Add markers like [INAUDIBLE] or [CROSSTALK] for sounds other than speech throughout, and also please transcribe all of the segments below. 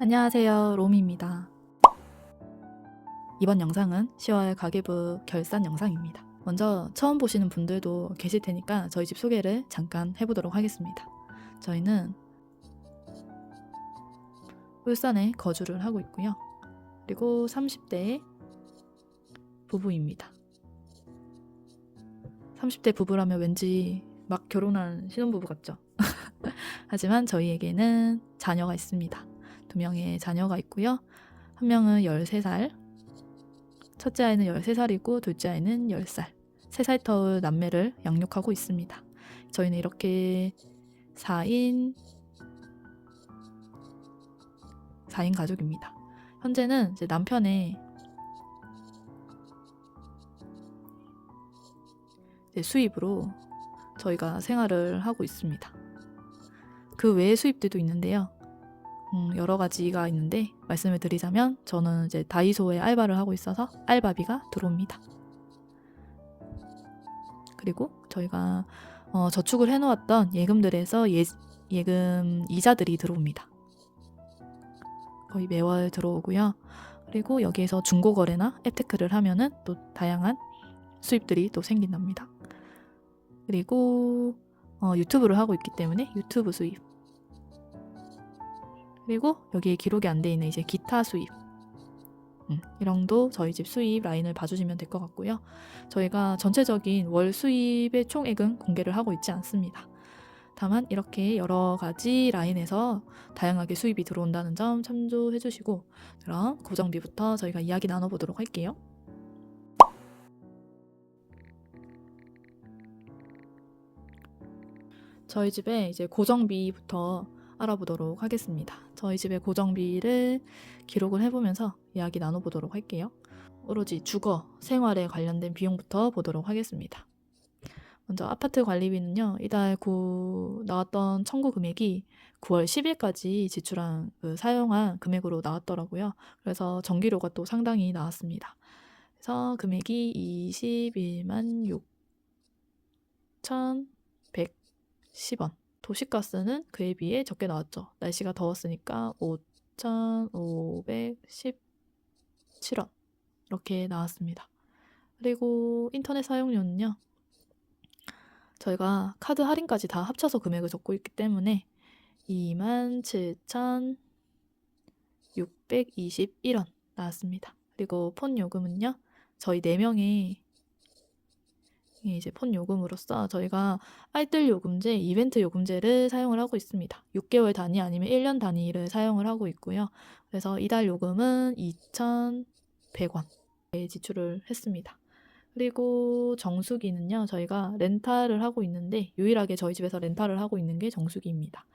안녕하세요. 로미입니다. 이번 영상은 10월 가계부 결산 영상입니다. 먼저 처음 보시는 분들도 계실 테니까 저희 집 소개를 잠깐 해보도록 하겠습니다. 저희는 울산에 거주를 하고 있고요. 그리고 30대 부부입니다. 30대 부부라면 왠지 막 결혼한 신혼부부 같죠? [LAUGHS] 하지만 저희에게는 자녀가 있습니다. 두 명의 자녀가 있고요. 한 명은 13살, 첫째 아이는 13살이고 둘째 아이는 10살. 3살 터울 남매를 양육하고 있습니다. 저희는 이렇게 4인 4인 가족입니다. 현재는 이제 남편의 이제 수입으로 저희가 생활을 하고 있습니다. 그 외의 수입들도 있는데요. 음, 여러 가지가 있는데 말씀을 드리자면 저는 이제 다이소에 알바를 하고 있어서 알바비가 들어옵니다. 그리고 저희가 어, 저축을 해놓았던 예금들에서 예, 예금 이자들이 들어옵니다. 거의 매월 들어오고요. 그리고 여기에서 중고거래나 앱테크를 하면은 또 다양한 수입들이 또 생긴답니다. 그리고 어, 유튜브를 하고 있기 때문에 유튜브 수입 그리고 여기에 기록이 안 돼 있는 이제 기타 수입. 음, 이랑도 저희 집 수입 라인을 봐주시면 될 것 같고요. 저희가 전체적인 월 수입의 총액은 공개를 하고 있지 않습니다. 다만 이렇게 여러 가지 라인에서 다양하게 수입이 들어온다는 점 참조해 주시고 그럼 고정비부터 저희가 이야기 나눠보도록 할게요. 저희 집에 이제 고정비부터 알아보도록 하겠습니다. 저희 집의 고정비를 기록을 해보면서 이야기 나눠보도록 할게요. 오로지 주거, 생활에 관련된 비용부터 보도록 하겠습니다. 먼저 아파트 관리비는요, 이달 구 나왔던 청구 금액이 9월 10일까지 지출한 그 사용한 금액으로 나왔더라고요. 그래서 전기료가 또 상당히 나왔습니다. 그래서 금액이 21만 6,110원. 도시가스는 그에 비해 적게 나왔죠. 날씨가 더웠으니까 5,517원. 이렇게 나왔습니다. 그리고 인터넷 사용료는요. 저희가 카드 할인까지 다 합쳐서 금액을 적고 있기 때문에 27,621원 나왔습니다. 그리고 폰 요금은요. 저희 4명이 이제 폰 요금으로서 저희가 알뜰 요금제, 이벤트 요금제를 사용을 하고 있습니다. 6개월 단위 아니면 1년 단위를 사용을 하고 있고요. 그래서 이달 요금은 2,100원 지출을 했습니다. 그리고 정수기는요, 저희가 렌탈을 하고 있는데, 유일하게 저희 집에서 렌탈을 하고 있는 게 정수기입니다.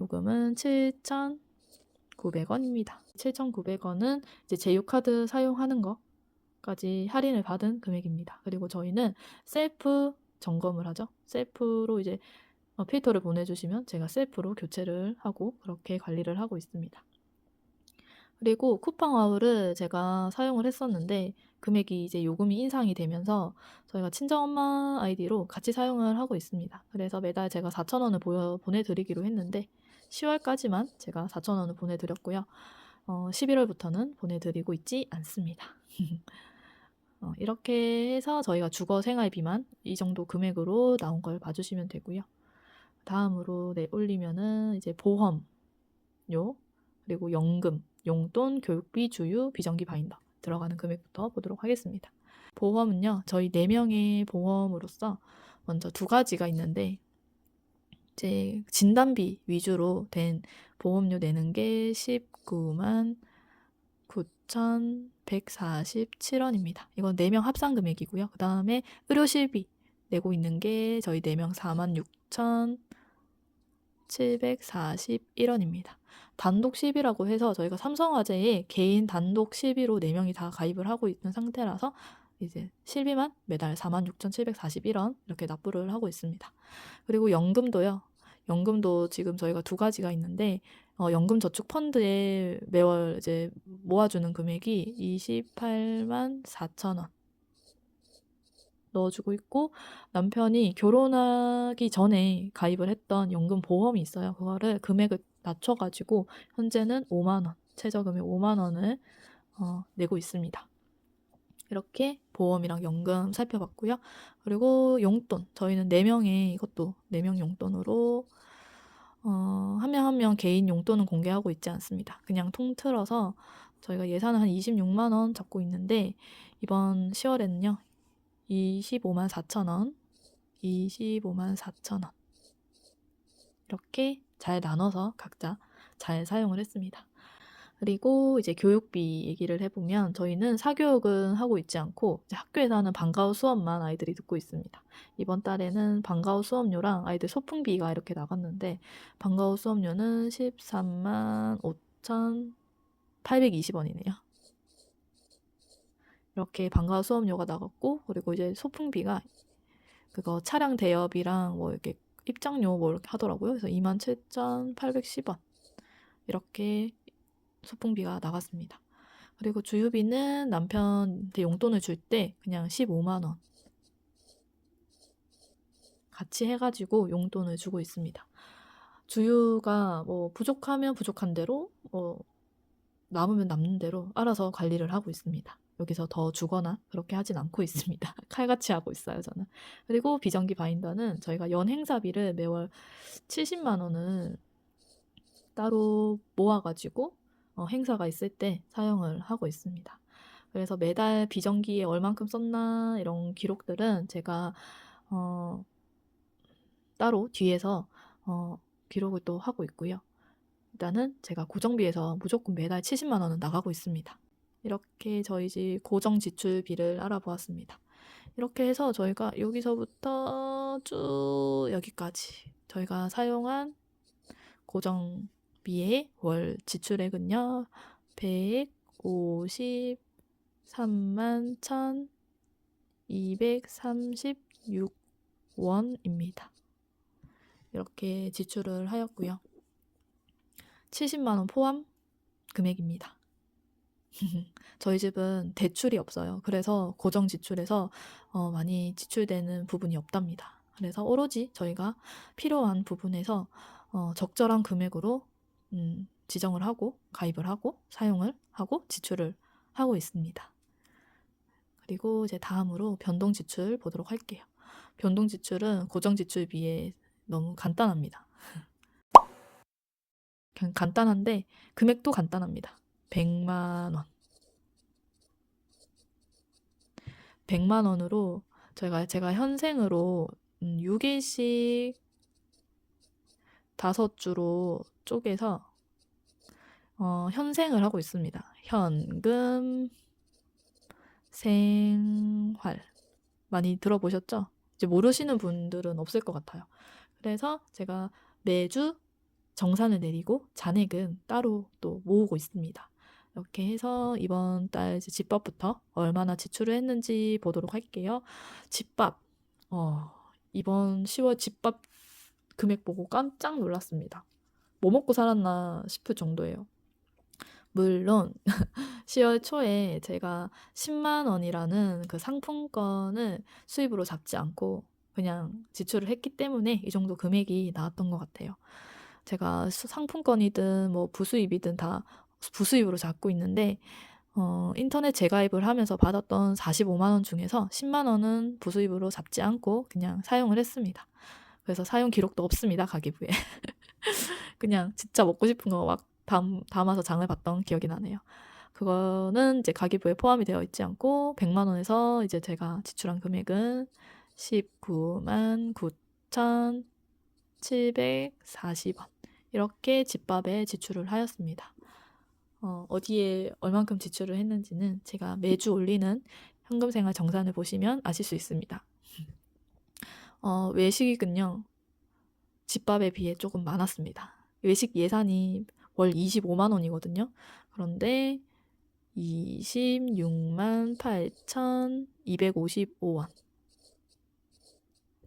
요금은 7,900원입니다. 7,900원은 이제 제휴카드 사용하는 거, 까지 할인을 받은 금액입니다. 그리고 저희는 셀프 점검을 하죠. 셀프로 이제 어, 필터를 보내주시면 제가 셀프로 교체를 하고 그렇게 관리를 하고 있습니다. 그리고 쿠팡 와우를 제가 사용을 했었는데 금액이 이제 요금이 인상이 되면서 저희가 친정엄마 아이디로 같이 사용을 하고 있습니다. 그래서 매달 제가 4,000원을 보여, 보내드리기로 했는데 10월까지만 제가 4,000원을 보내드렸고요. 어, 11월부터는 보내드리고 있지 않습니다. [LAUGHS] 어, 이렇게 해서 저희가 주거 생활비만 이 정도 금액으로 나온 걸 봐주시면 되고요. 다음으로 네, 올리면은 이제 보험료 그리고 연금, 용돈, 교육비, 주유, 비정기 바인더 들어가는 금액부터 보도록 하겠습니다. 보험은요, 저희 4 명의 보험으로서 먼저 두 가지가 있는데, 이제 진단비 위주로 된 보험료 내는 게 19만 9,147원입니다. 이건 4명 합산 금액이고요. 그 다음에 의료실비 내고 있는 게 저희 4명 46,741원입니다. 단독 실비라고 해서 저희가 삼성화재에 개인 단독 실비로 4명이 다 가입을 하고 있는 상태라서 이제 실비만 매달 46,741원 이렇게 납부를 하고 있습니다. 그리고 연금도요. 연금도 지금 저희가 두 가지가 있는데 어, 연금 저축 펀드에 매월 이제 모아주는 금액이 28만 4천 원 넣어주고 있고 남편이 결혼하기 전에 가입을 했던 연금 보험이 있어요. 그거를 금액을 낮춰가지고 현재는 5만 원 최저금액 5만 원을 어, 내고 있습니다. 이렇게 보험이랑 연금 살펴봤고요. 그리고 용돈 저희는 4명의 이것도 4명 용돈으로 어, 한 명 한 명 개인 용돈은 공개하고 있지 않습니다. 그냥 통틀어서 저희가 예산을 한 26만 원 잡고 있는데 이번 10월에는요. 25만 4천 원, 25만 4천 원 이렇게 잘 나눠서 각자 잘 사용을 했습니다. 그리고 이제 교육비 얘기를 해보면 저희는 사교육은 하고 있지 않고 학교에서 하는 방과후 수업만 아이들이 듣고 있습니다. 이번 달에는 방과후 수업료랑 아이들 소풍비가 이렇게 나갔는데 방과후 수업료는 13만 5,820원이네요. 이렇게 방과후 수업료가 나갔고 그리고 이제 소풍비가 그거 차량 대여비랑 뭐 이렇게 입장료 뭐 이렇게 하더라고요. 그래서 27,810원 이렇게 소풍비가 나갔습니다. 그리고 주유비는 남편한테 용돈을 줄 때 그냥 15만 원 같이 해가지고 용돈을 주고 있습니다. 주유가 뭐 부족하면 부족한 대로 뭐 남으면 남는 대로 알아서 관리를 하고 있습니다. 여기서 더 주거나 그렇게 하진 않고 있습니다. [LAUGHS] 칼같이 하고 있어요, 저는. 그리고 비정기 바인더는 저희가 연 행사비를 매월 70만 원을 따로 모아가지고 어, 행사가 있을 때 사용을 하고 있습니다. 그래서 매달 비정기에 얼만큼 썼나 이런 기록들은 제가 어, 따로 뒤에서 어, 기록을 또 하고 있고요. 일단은 제가 고정비에서 무조건 매달 70만 원은 나가고 있습니다. 이렇게 저희 집 고정 지출비를 알아보았습니다. 이렇게 해서 저희가 여기서부터 쭉 여기까지 저희가 사용한 고정 비의 월 지출액은요. 153만 1,236원입니다. 이렇게 지출을 하였고요. 70만 원 포함 금액입니다. [LAUGHS] 저희 집은 대출이 없어요. 그래서 고정 지출에서 어, 많이 지출되는 부분이 없답니다. 그래서 오로지 저희가 필요한 부분에서 어, 적절한 금액으로 음, 지정을 하고 가입을 하고 사용을 하고 지출을 하고 있습니다. 그리고 이제 다음으로 변동 지출 보도록 할게요. 변동 지출은 고정 지출 비해 너무 간단합니다. [LAUGHS] 간단한데 금액도 간단합니다. 100만 원. 100만 원으로 저희가 제가 현생으로 음, 6일씩 다섯 주로 쪼개서 어, 현생을 하고 있습니다. 현금 생활 많이 들어보셨죠? 이제 모르시는 분들은 없을 것 같아요. 그래서 제가 매주 정산을 내리고 잔액은 따로 또 모으고 있습니다. 이렇게 해서 이번 달 집밥부터 얼마나 지출을 했는지 보도록 할게요. 집밥, 어, 이번 10월 집밥 금액 보고 깜짝 놀랐습니다. 뭐 먹고 살았나 싶을 정도예요. 물론 [LAUGHS] 10월 초에 제가 10만 원이라는 그 상품권을 수입으로 잡지 않고 그냥 지출을 했기 때문에 이 정도 금액이 나왔던 것 같아요. 제가 상품권이든 뭐 부수입이든 다 부수입으로 잡고 있는데 어, 인터넷 재가입을 하면서 받았던 45만 원 중에서 10만 원은 부수입으로 잡지 않고 그냥 사용을 했습니다. 그래서 사용 기록도 없습니다. 가계부에. [LAUGHS] 그냥 진짜 먹고 싶은 거막 담아서 장을 봤던 기억이 나네요. 그거는 이제 가계부에 포함이 되어 있지 않고 100만 원에서 이제 제가 지출한 금액은 19만 9,740원. 이렇게 집밥에 지출을 하였습니다. 어, 어디에 얼만큼 지출을 했는지는 제가 매주 올리는 현금생활 정산을 보시면 아실 수 있습니다. 어, 외식은요, 집밥에 비해 조금 많았습니다. 외식 예산이 월 25만 원이거든요. 그런데 26만 8,255원.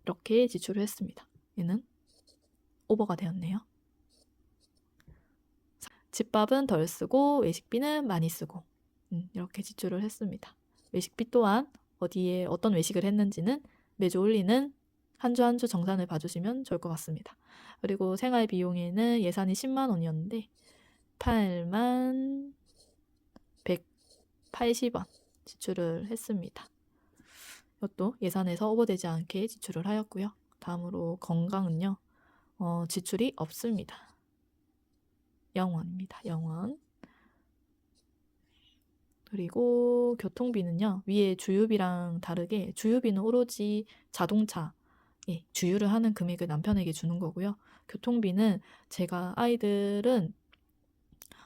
이렇게 지출을 했습니다. 얘는 오버가 되었네요. 집밥은 덜 쓰고 외식비는 많이 쓰고 음, 이렇게 지출을 했습니다. 외식비 또한 어디에 어떤 외식을 했는지는 매주 올리는 한 주 한 주 정산을 봐주시면 좋을 것 같습니다. 그리고 생활 비용에는 예산이 10만 원이었는데 8만 180원 지출을 했습니다. 이것도 예산에서 오버되지 않게 지출을 하였고요. 다음으로 건강은요. 어, 지출이 없습니다. 0원입니다. 0원. 그리고 교통비는요. 위에 주유비랑 다르게 주유비는 오로지 자동차 예, 주유를 하는 금액을 남편에게 주는 거고요. 교통비는 제가 아이들은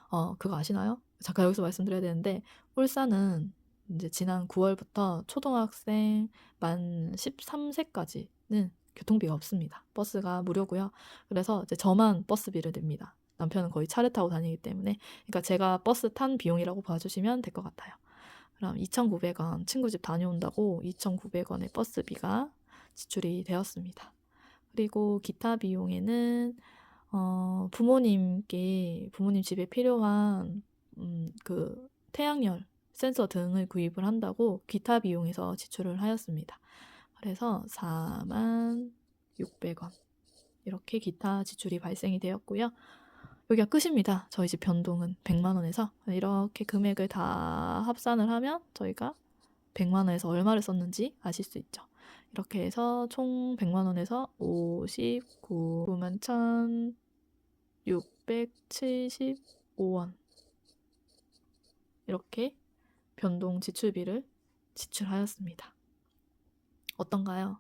어 그거 아시나요? 잠깐 여기서 말씀드려야 되는데 울산은 이제 지난 9월부터 초등학생 만 13세까지는 교통비가 없습니다. 버스가 무료고요. 그래서 이제 저만 버스비를 냅니다. 남편은 거의 차를 타고 다니기 때문에 그러니까 제가 버스 탄 비용이라고 봐주시면 될 것 같아요. 그럼 2,900원 친구 집 다녀온다고 2,900원의 버스비가 지출이 되었습니다. 그리고 기타 비용에는 어, 부모님께 부모님 집에 필요한 음, 그 태양열 센서 등을 구입을 한다고 기타 비용에서 지출을 하였습니다. 그래서 4만 600원 이렇게 기타 지출이 발생이 되었고요. 여기가 끝입니다. 저희 집 변동은 100만 원에서 이렇게 금액을 다 합산을 하면 저희가 100만 원에서 얼마를 썼는지 아실 수 있죠. 이렇게 해서 총 100만 원에서 59만 1,675원 이렇게 변동 지출비를 지출하였습니다. 어떤가요?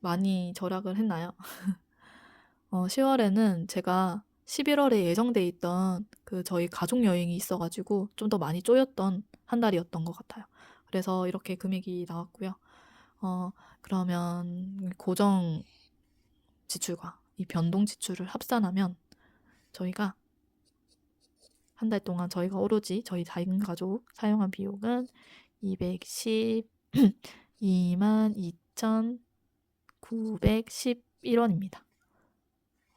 많이 절약을 했나요? [LAUGHS] 어, 10월에는 제가 11월에 예정돼 있던 그 저희 가족 여행이 있어가지고 좀 더 많이 쪼였던 한 달이었던 것 같아요. 그래서 이렇게 금액이 나왔고요. 어, 그러면 고정 지출과 이 변동 지출을 합산하면 저희가 한 달 동안 저희가 오로지 저희 4인 가족 사용한 비용은 212만 2,911원입니다.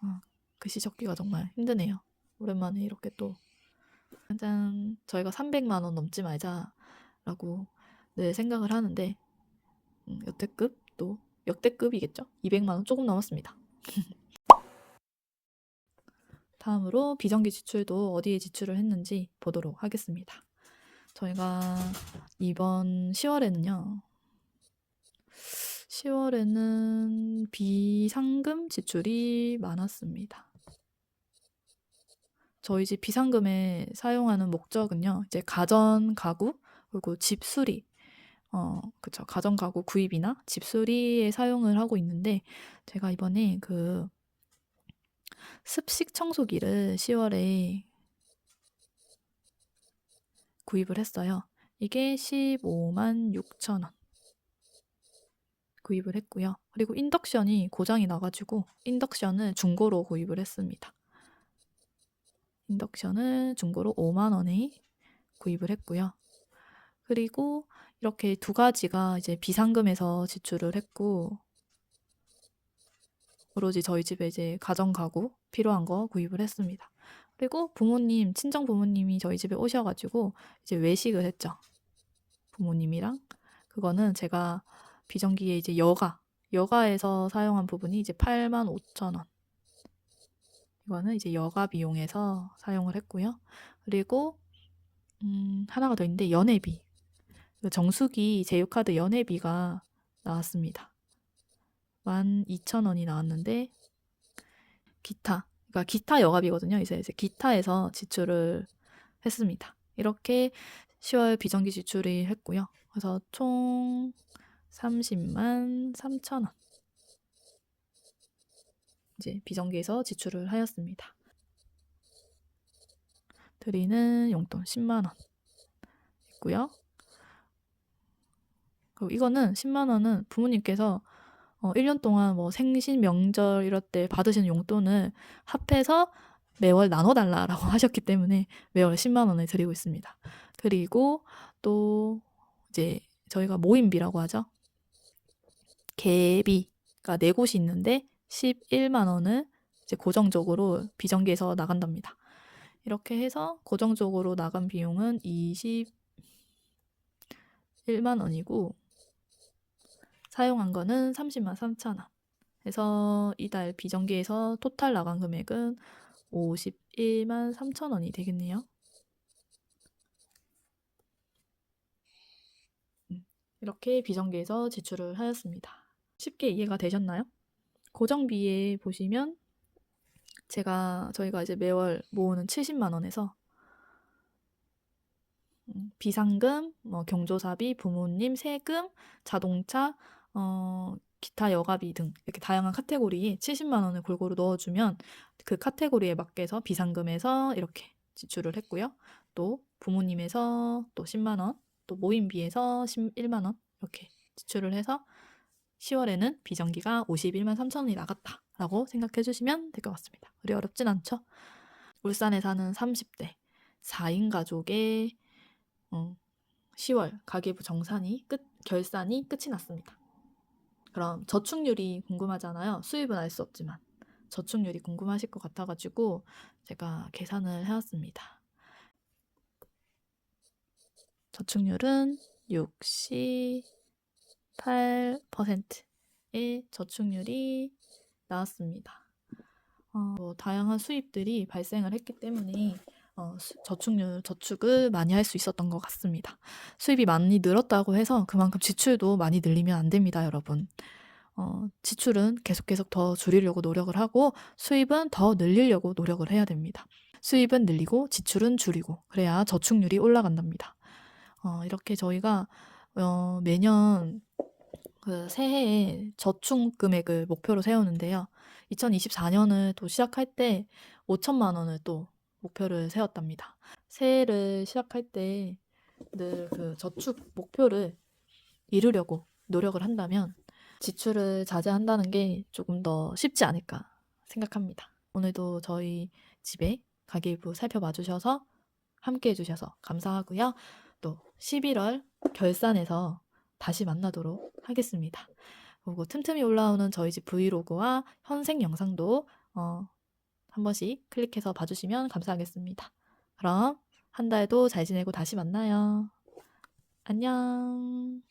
어, 글씨 적기가 정말 힘드네요. 오랜만에 이렇게 또 짠 저희가 300만 원 넘지 말자라고 늘 생각을 하는데 음, 역대급 또 역대급이겠죠? 200만 원 조금 넘었습니다. [LAUGHS] 다음으로 비정기 지출도 어디에 지출을 했는지 보도록 하겠습니다. 저희가 이번 10월에는요. 10월에는 비상금 지출이 많았습니다. 저희 집 비상금에 사용하는 목적은요. 이제 가전, 가구, 그리고 집 수리, 어, 그쵸. 가전, 가구 구입이나 집 수리에 사용을 하고 있는데, 제가 이번에 그 습식 청소기를 10 월에 구입을 했어요. 이게 15만 6천 원. 구입을 했고요. 그리고 인덕션이 고장이 나 가지고 인덕션을 중고로 구입을 했습니다. 인덕션을 중고로 5만 원에 구입을 했고요. 그리고 이렇게 두 가지가 이제 비상금에서 지출을 했고 오로지 저희 집에 이제 가정 가구 필요한 거 구입을 했습니다. 그리고 부모님, 친정 부모님이 저희 집에 오셔 가지고 이제 외식을 했죠. 부모님이랑 그거는 제가 비정기에 이제 여가 여가에서 사용한 부분이 이제 8만 5천 원. 이거는 이제 여가 비용에서 사용을 했고요. 그리고 음, 하나가 더 있는데 연회비. 정수기 제휴카드 연회비가 나왔습니다. 12,000원이 나왔는데 기타, 그러니까 기타 여가비거든요. 이제 이제 기타에서 지출을 했습니다. 이렇게 10월 비정기 지출이 했고요. 그래서 총 30만 3천 원. 이제 비정기에서 지출을 하였습니다. 드리는 용돈 10만 원 있고요. 그리고 이거는 10만 원은 부모님께서 어, 1년 동안 뭐 생신, 명절 이럴 때 받으시는 용돈을 합해서 매월 나눠달라라고 [LAUGHS] 하셨기 때문에 매월 10만 원을 드리고 있습니다. 그리고 또 이제 저희가 모임비라고 하죠. 개비가 네 곳이 있는데 11만 원을 이제 고정적으로 비정기에서 나간답니다. 이렇게 해서 고정적으로 나간 비용은 21만 원이고 사용한 거는 30만 3천 원. 그래서 이달 비정기에서 토탈 나간 금액은 51만 3천 원이 되겠네요. 음, 이렇게 비정기에서 지출을 하였습니다. 쉽게 이해가 되셨나요? 고정비에 보시면 제가 저희가 이제 매월 모으는 70만 원에서 음, 비상금, 뭐 경조사비, 부모님 세금, 자동차, 어, 기타 여가비 등 이렇게 다양한 카테고리에 70만 원을 골고루 넣어주면 그 카테고리에 맞게서 비상금에서 이렇게 지출을 했고요. 또 부모님에서 또 10만 원, 또 모임비에서 1만 원 이렇게 지출을 해서 10월에는 비정기가 51만 3천 원이 나갔다라고 생각해 주시면 될 것 같습니다. 우리 어렵진 않죠? 울산에 사는 30대 4인 가족의 어, 10월 가계부 정산이 끝 결산이 끝이 났습니다. 그럼 저축률이 궁금하잖아요. 수입은 알 수 없지만 저축률이 궁금하실 것 같아가지고 제가 계산을 해왔습니다. 저축률은 68%의 저축률이 나왔습니다. 어, 뭐 다양한 수입들이 발생을 했기 때문에 어, 수- 저축률 저축을 많이 할 수 있었던 것 같습니다. 수입이 많이 늘었다고 해서 그만큼 지출도 많이 늘리면 안 됩니다, 여러분. 어, 지출은 계속 계속 더 줄이려고 노력을 하고 수입은 더 늘리려고 노력을 해야 됩니다. 수입은 늘리고 지출은 줄이고 그래야 저축률이 올라간답니다. 어, 이렇게 저희가 어, 매년 그 새해에 저축 금액을 목표로 세우는데요. 2024년을 또 시작할 때 5천만 원을 또 목표를 세웠답니다. 새해를 시작할 때 늘 그 저축 목표를 이루려고 노력을 한다면 지출을 자제한다는 게 조금 더 쉽지 않을까 생각합니다. 오늘도 저희 집에 가계부 살펴봐 주셔서 함께 해주셔서 감사하고요. 또 11월 결산에서 다시 만나도록 하겠습니다. 그리고 틈틈이 올라오는 저희 집 브이로그와 현생 영상도 어, 한 번씩 클릭해서 봐주시면 감사하겠습니다. 그럼 한 달도 잘 지내고 다시 만나요. 안녕.